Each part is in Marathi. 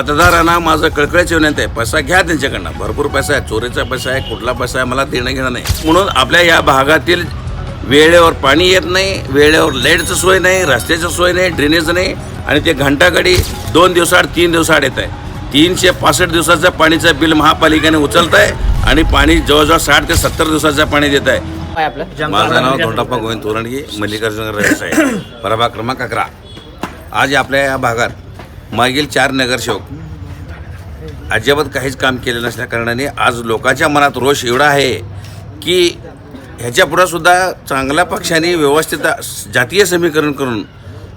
मतदारांना माझं कळकळ्याची विनंती आहे पैसा घ्या त्यांच्याकडनं. भरपूर पैसा आहे. चोरीचा पैसा आहे. कुठला पैसा आहे मला देणं घेणं नाही. म्हणून आपल्या या भागातील वेळेवर पाणी येत नाही. वेळेवर लाईटचं सोय नाही. रस्त्याचं सोय नाही. ड्रेनेज नाही. आणि ते घंटागाडी दोन दिवसाआड तीन दिवसाआड येत आहे. तीनशे पासष्ट दिवसाचं पाणीचं बिल महापालिकेने उचलत आहे आणि पाणी जवळजवळ साठ ते सत्तर दिवसाचं पाणी देत आहे. माझं नाव धोंडाप्पा गोविंद तोरणगी मल्लिकार्जुन रवी साहेब. प्रभाग क्रमांक अकरा. आज आपल्या या भागात मागील चार नगरसेवक अजिबात काहीच काम केलं नसल्या कारणाने आज लोकांच्या मनात रोष एवढा आहे की ह्याच्यापुढंसुद्धा सुद्धा चांगल्या पक्षाने व्यवस्थित जातीय समीकरण करून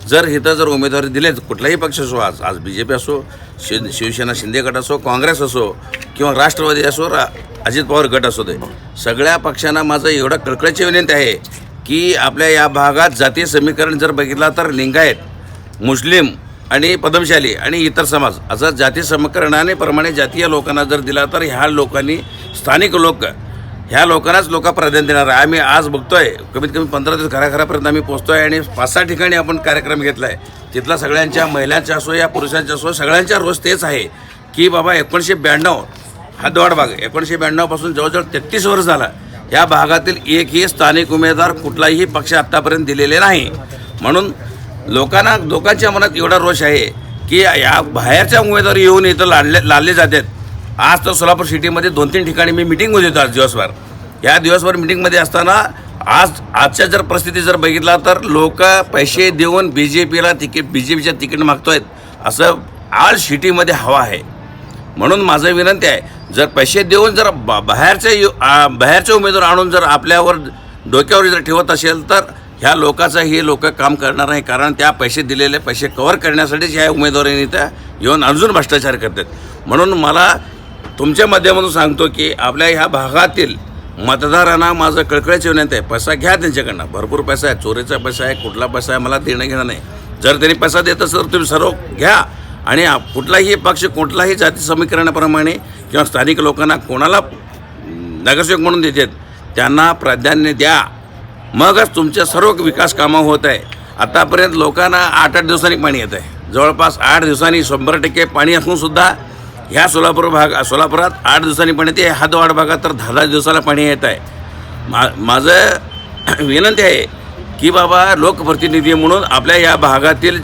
जर इथं जर उमेदवारी दिले कुठलाही पक्ष असो आज आज बी जे पी असो शिव शिवसेना शिंदे गट असो काँग्रेस असो किंवा राष्ट्रवादी असो रा अजित पवार गट असो दे सगळ्या पक्षांना माझं एवढं कळकळीची विनंती आहे की आपल्या या भागात जातीय समीकरण जर बघितला तर लिंगायत मुस्लिम आणि पदमशाली आणि इतर समाज. असं जाती समीकरणाने प्रमाणे जातीय लोकांना जर दिला तर ह्या लोकांनी स्थानिक लोक ह्या लोकांनाच लोक प्राधान्य देणार आहे. आम्ही आज बघतोय कमीत कमी पंधरा दिवस घराघरापर्यंत आम्ही पोहोचतोय आणि पाच सहा ठिकाणी आपण कार्यक्रम घेतला आहे तिथला सगळ्यांच्या महिलांच्या असो या पुरुषांच्या असो सगळ्यांच्या रोज तेच आहे की बाबा एकोणीसशे ब्याण्णव हा दवाड भाग एकोणीसशे ब्याण्णवपासून जवळजवळ तेहतीस वर्ष झाला. या भागातील एकही स्थानिक उमेदवार कुठलाही पक्ष आत्तापर्यंत दिलेले नाही. म्हणून लोकांना लोकांच्या मनात एवढा रोष आहे की या बाहेरच्या उमेदवार येऊन इथं लाडले लादले जातात. आज तर सोलापूर सिटीमध्ये दोन तीन ठिकाणी मी मिटिंगमध्ये होतो आज दिवसभर. या दिवसभर मिटिंगमध्ये असताना आज आजच्या जर परिस्थिती जर बघितला तर लोक पैसे देऊन बी जे पीला तिकीट बी जे पीच्या तिकीट मागतोयत. असं आज सिटीमध्ये हवा आहे. म्हणून माझं विनंती आहे जर पैसे देऊन जर बा बाहेरचे यु- बाहेरचे उमेदवार आणून जर आपल्यावर डोक्यावर जर ठेवत असेल तर ह्या लोकाचं हे लोक काम करणार नाही कारण त्या पैसे दिलेले पैसे कव्हर करण्यासाठीच ह्या उमेदवारांनी त्या येऊन अजून भ्रष्टाचार करतात. म्हणून मला तुमच्या माध्यमातून सांगतो की आपल्या ह्या भागातील मतदारांना माझं कळकळीची विनंती आहे पैसा घ्या त्यांच्याकडनं. भरपूर पैसा आहे. चोरीचा पैसा आहे कुठला पैसा आहे मला देणं घेणं नाही. जर त्यांनी पैसा देत असेल तर तुम्ही सर्व घ्या. आणि कुठलाही पक्ष कुठलाही जाती समीकरणाप्रमाणे किंवा स्थानिक लोकांना कोणाला नगरसेवक म्हणून देतात त्यांना प्राधान्य द्या. मगच तुमच्या सर्व विकास कामं होत आहे. आतापर्यंत लोकांना आठ आठ दिवसांनी पाणी येत आहे जवळपास आठ दिवसांनी शंभर टक्के पाणी असूनसुद्धा ह्या सोलापूर भाग सोलापुरात आठ दिवसांनी पाणी येते हातवाड भागात तर दहा दहा दिवसाला पाणी येत आहे मा माझं विनंती आहे की बाबा लोकप्रतिनिधी म्हणून आपल्या या भागातील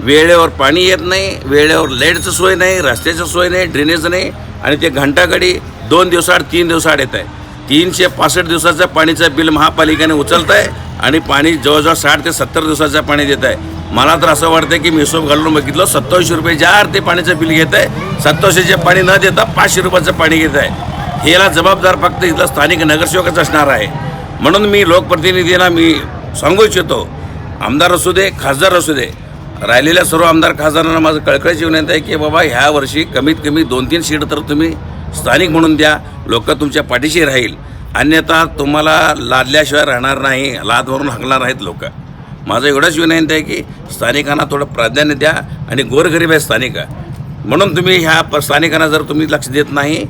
वेळेवर पाणी येत नाही वेळेवर लाईटचं सोय नाही रस्त्याचं सोय नाही ड्रेनेज नाही आणि ते घंटागडी दोन दिवसाआड तीन दिवसाआड येत आहे तीनशे पासष्ट दिवसाचं पाणीचं बिल महापालिकेने उचलत आहे आणि पाणी जवळजवळ साठ ते सत्तर दिवसाचं पाणी देत आहे मला तर असं वाटतं की मी हिशोब घालून बघितलं सत्तावीसशे रुपये ज्या ते पाण्याचं बिल घेत आहे सत्तावीसशेचे पाणी न देता पाचशे रुपयाचं पाणी घेत आहे याला जबाबदार फक्त इथला स्थानिक नगरसेवकच असणार आहे. म्हणून मी लोकप्रतिनिधींना मी सांगू इच्छितो आमदार असू दे खासदार असू दे राहिलेल्या सर्व आमदार खासदारांना माझं कळकळीची विनंती आहे की बाबा ह्या वर्षी कमीत कमी दोन तीन सीट तर तुम्ही स्थानिक म्हणून द्या लोक तुमच्या पाठीशी राहील. अन्यथा तुम्हाला लादल्याशिवाय राहणार नाही लाद भरून हाकणार आहेत लोक. माझं एवढंच विनंती आहे की स्थानिकांना थोडं प्राधान्य द्या आणि गोरगरीब आहे स्थानिक. म्हणून तुम्ही ह्या स्थानिकांना जर तुम्ही लक्ष देत नाही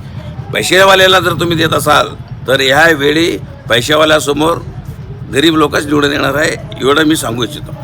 पैसेवाल्याला जर तुम्ही देत असाल तर ह्या वेळी पैशावाल्यासमोर गरीब लोकच निवडून येणार आहे एवढं मी सांगू इच्छितो.